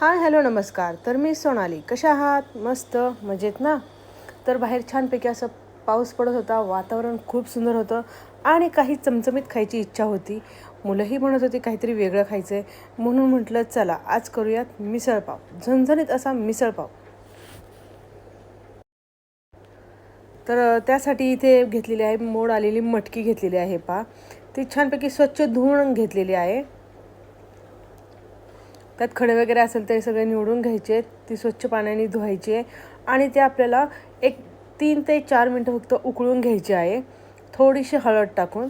Hi hello नमस्कार. तर मी सोनाली. कशा आहात? मस्त मजेत ना? तर बाहेर छानपैकी असं पाऊस पडत होता वातावरण खूप सुंदर होतं आणि काही चमचमीत खायची इच्छा होती. मुलंही म्हणत होती काहीतरी वेगळं खायचं आहे म्हणून म्हटलं चला आज करूयात मिसळपाव. झणझणीत असा मिसळपाव. तर त्यासाठी इथे घेतलेली आहे मोड आलेली मटकी घेतलेली आहे पा. ती छानपैकी स्वच्छ धुवून घेतलेली आहे. त्यात खडे वगैरे असेल ते सगळे निवडून घ्यायचे ती स्वच्छ पाण्याने धुवायची आहे. आणि ते आपल्याला एक तीन ते चार मिनटं फक्त उकळून घ्यायची आहे. थोडीशी हळद टाकून.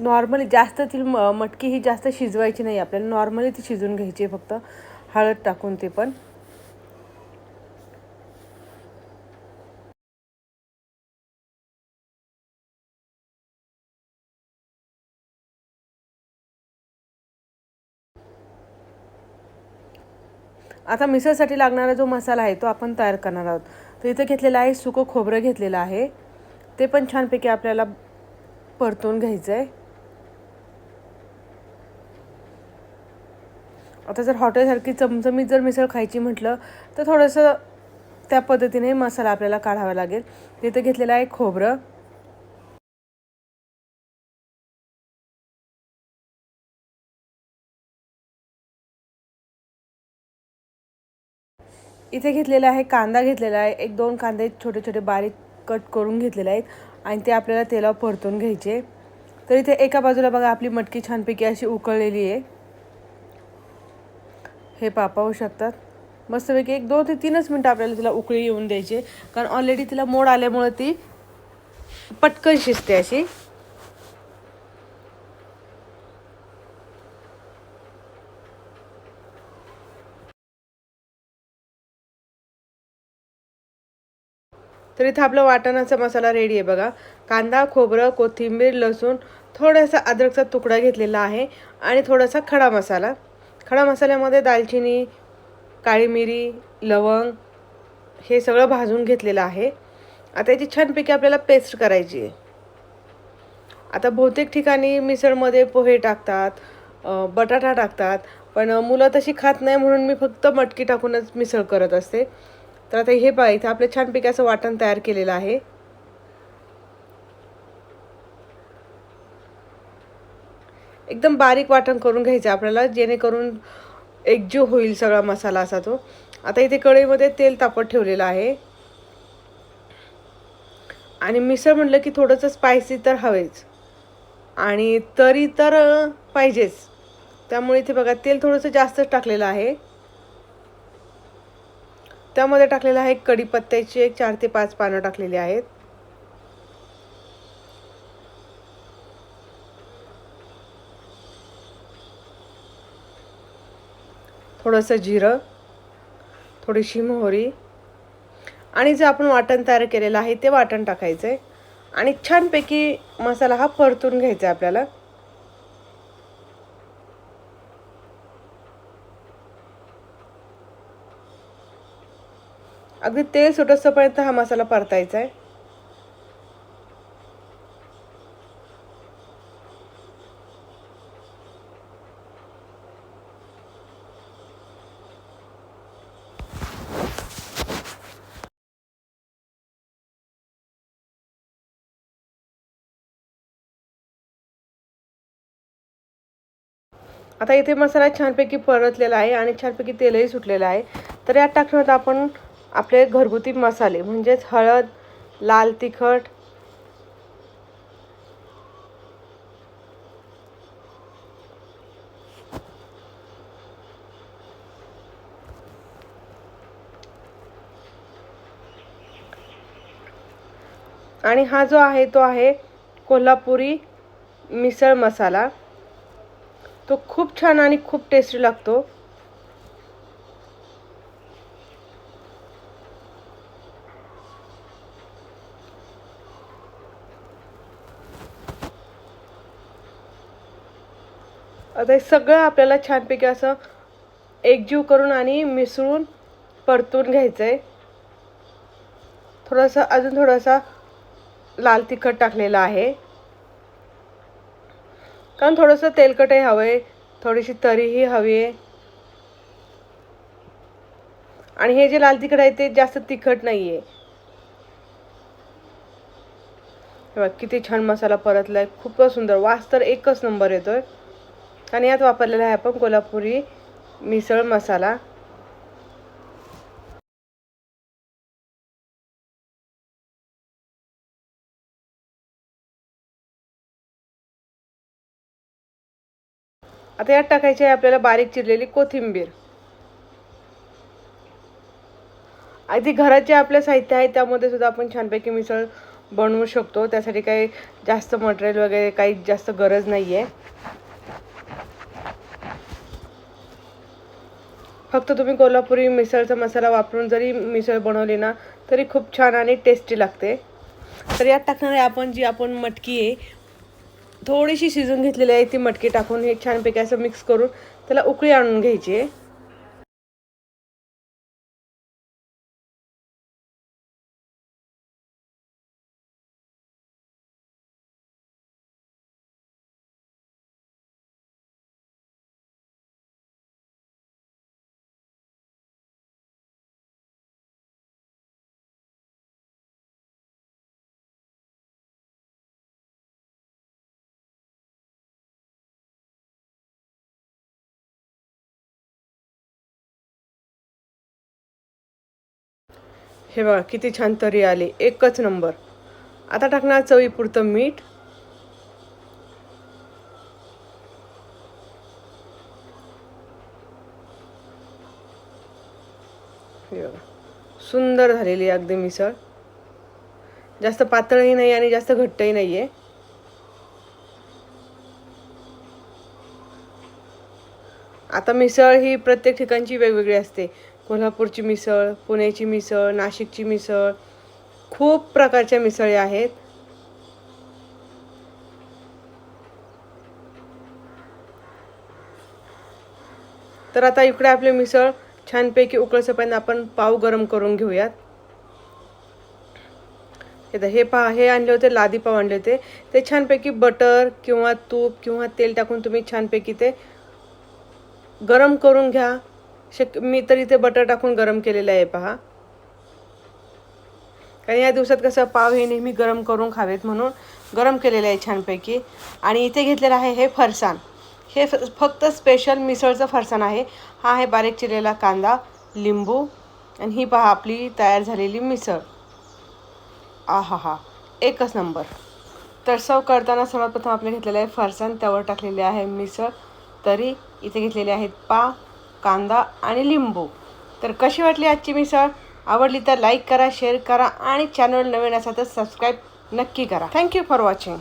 नॉर्मली जास्त ती म मटकी ही जास्त शिजवायची नाही आपल्याला. नॉर्मली ती शिजवून घ्यायची आहे फक्त. हळद टाकून ते पण. आता मिसळसाठी लागणारा जो मसाला आहे तो आपण तयार करणार आहोत. तर इथं घेतलेला आहे सुकं खोबरं घेतलेलं आहे. ते पण छानपैकी आपल्याला परतून घ्यायचं आहे आता जर हॉटेलसारखी चमचमीत जर मिसळ खायची म्हटलं तर थोडंसं त्या पद्धतीने मसाला आपल्याला काढावा लागेल. तिथं घेतलेलं आहे खोबरं. इथे घेतलेला आहे कांदा घेतलेला आहे. एक दोन कांदे छोटे छोटे बारीक कट करून घेतलेले आहेत आणि ते आपल्याला तेलावर परतून घ्यायचे. तर इथे एका बाजूला बघा आपली मटकी छानपैकी अशी उकळलेली आहे. हे पापावू शकतात. मस्तपैकी एक दोन ते तीनच मिनटं आपल्याला तिला उकळी येऊन द्यायची कारण ऑलरेडी तिला मोड आल्यामुळे ती पटकन शिजते अशी. तर इथं आपला वाटणाचा मसाला रेडी आहे बघा. कांदा खोबरं कोथिंबीर लसूण थोडासा अद्रकचा तुकडा घेतलेला आहे आणि थोडासा खडा मसाला. खडा मसाल्यामध्ये दालचिनी काळी मिरी लवंग हे सगळं भाजून घेतलेलं आहे. आता याची छानपैकी आपल्याला पेस्ट करायची आहे. आता बहुतेक ठिकाणी मिसळमध्ये पोहे टाकतात बटाटा टाकतात पण मुलं तशी खात नाही म्हणून मी फक्त मटकी टाकूनच मिसळ करत असते. तर आता हे पहा इथं आपलं छानपैकी असं वाटण तयार केलेलं आहे. एकदम बारीक वाटण करून घ्यायचं आपल्याला जेणेकरून एकजीव होईल सगळा मसाला असा तो. आता इथे कढईमध्ये तेल तापत ठेवलेलं आहे. आणि मिसळ म्हटलं की थोडंसं स्पायसी तर हवेच. आणि तरी तर पाहिजेच. त्यामुळे इथे बघा तेल थोडंसं जास्तच टाकलेलं आहे. त्यामध्ये टाकलेलं आहे कढीपत्त्याची एक चार ते पाच पानं टाकलेली आहेत. थोडंसं जिरं थोडीशी मोहरी आणि जे आपण वाटण तयार केलेलं आहे ते वाटण टाकायचं आहे आणि छानपैकी मसाला हा परतून घ्यायचा आहे आपल्याला. अगदी तेल सुटसपर्यंत हा मसाला परतायचा आहे. आता इथे मसाला छानपैकी परतलेला आहे आणि छानपैकी तेलही सुटलेलं आहे. तर यात टाकण्यात आपण आपले घरगुती मसाले म्हणजेच हळद लाल तिखट आणि हा जो आहे तो आहे कोल्हापुरी मिसळ मसाला. तो खूप छान आणि खूप टेस्टी लागतो. आता हे सगळं आपल्याला छानपैकी असं एकजीव करून आणि मिसळून परतून घ्यायचं आहे थोडंसं अजून थोडासा लाल तिखट टाकलेलं आहे. कारण थोडंसं तेलकटही हवं आहे थोडीशी तरीही हवी आहे आणि हे जे लाल तिखट आहे ते जास्त तिखट नाही आहे किती छान मसाला परतला आहे खूपच सुंदर. वास तर एकच नंबर येतोय. आणि यात वापरलेला आहे आपण कोल्हापुरी मिसळ मसाला. आता यात टाकायची आहे आपल्याला बारीक चिरलेली कोथिंबीर. अगदी घरात जे आपलं साहित्य आहे त्यामध्ये सुद्धा आपण छानपैकी मिसळ बनवू शकतो. त्यासाठी काही जास्त मटेरियल वगैरे काही जास्त गरज नाही आहे फक्त तुम्ही कोल्हापुरी मिसळचा मसाला वापरून जरी मिसळ बनवली ना तरी खूप छान आणि टेस्टी लागते. तर यात टाकणार आहे आपण जी आपण मटकी आहे थोडीशी शिजून घेतलेली आहे ती मटकी टाकून हे छानपैकी असं मिक्स करून त्याला उकळी आणून घ्यायची आहे. हे बघा किती छान तरी आली. एकच नंबर. आता टाकणार चवीपुरतं मीठ. हे बघा. सुंदर झालेली आहे अगदी मिसळ. जास्त पातळही नाही आणि जास्त घट्टही नाही आहे आता मिसळ ही प्रत्येक ठिकाणची वेगवेगळी असते. कोल्हापूरची मिसळ पुण्याची मिसळ नाशिकची मिसळ खूप प्रकारच्या मिसळी आहेत. तर आता इकडे आपले मिसळ छानपैकी उकळसपर्यंत आपण पाव गरम करून घेऊयात. हे हे पहा हे आणले होते लादी पाव आणले होते. ते छानपैकी बटर किंवा तूप किंवा तेल टाकून तुम्ही छानपैकी ते गरम करून घ्या. शक मी तर इथे बटर टाकून गरम केलेलं आहे पहा. कारण या दिवसात कसं पाव हे नेहमी गरम करून खावेत म्हणून गरम केलेलं आहे छानपैकी. आणि इथे घेतलेलं आहे हे फरसाण. हे फ फक्त स्पेशल मिसळचं फरसाण आहे. हा आहे बारीक चिरलेला कांदा लिंबू आणि ही पहा आपली तयार झालेली मिसळ. आ हा हा एकच नंबर. तर सर्व करताना सर्वात प्रथम आपले घेतलेलं आहे फरसाण त्यावर टाकलेले आहे मिसळ. तरी इथे घेतलेले आहेत पाव कांदा आणि लिंबू. तर कशी वाटली आजची मिसळ? आवडली तर लाईक करा शेअर करा आणि चॅनल नवीन असा तर सबस्क्राईब नक्की करा. Thank you for watching